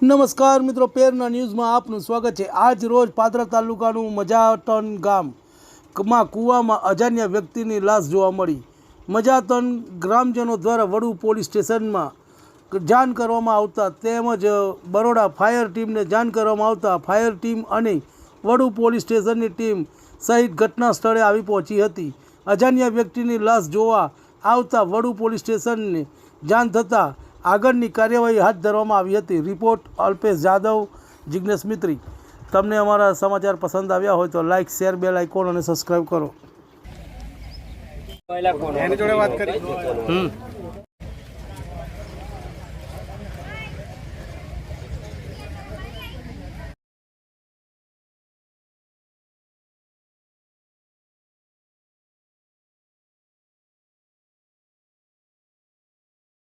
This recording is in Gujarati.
નમસ્કાર મિત્રો, પેરના ન્યૂઝમાં આપનું સ્વાગત છે. આજ રોજ પાદરા તાલુકાનું મજાટન ગામમાં કૂવામાં અજાણ્યા વ્યક્તિની લાશ જોવા મળી. મજાતન ગ્રામજનો દ્વારા વડુ પોલીસ સ્ટેશનમાં જાણ કરવામાં આવતા તેમજ બરોડા ફાયર ટીમને જાણ કરવામાં આવતા ફાયર ટીમ અને વડુ પોલીસ સ્ટેશનની ટીમ સહિત ઘટના સ્થળે આવી પહોંચી હતી. અજાણ્યા વ્યક્તિની લાશ જોવા આવતા વડુ પોલીસ સ્ટેશનને જાણ થતાં આગળની કાર્યવાહી હાથ ધરવામાં આવી હતી. રિપોર્ટ અલ્પેશ જાદવ જિજ્ઞેશ મિત્રી. તમને અમારા સમાચાર પસંદ આવ્યા હોય તો લાઇક શેર બેલ આઇકોન અને સબસ્ક્રાઈબ કરો. એની જોડે વાત કરી? હમ.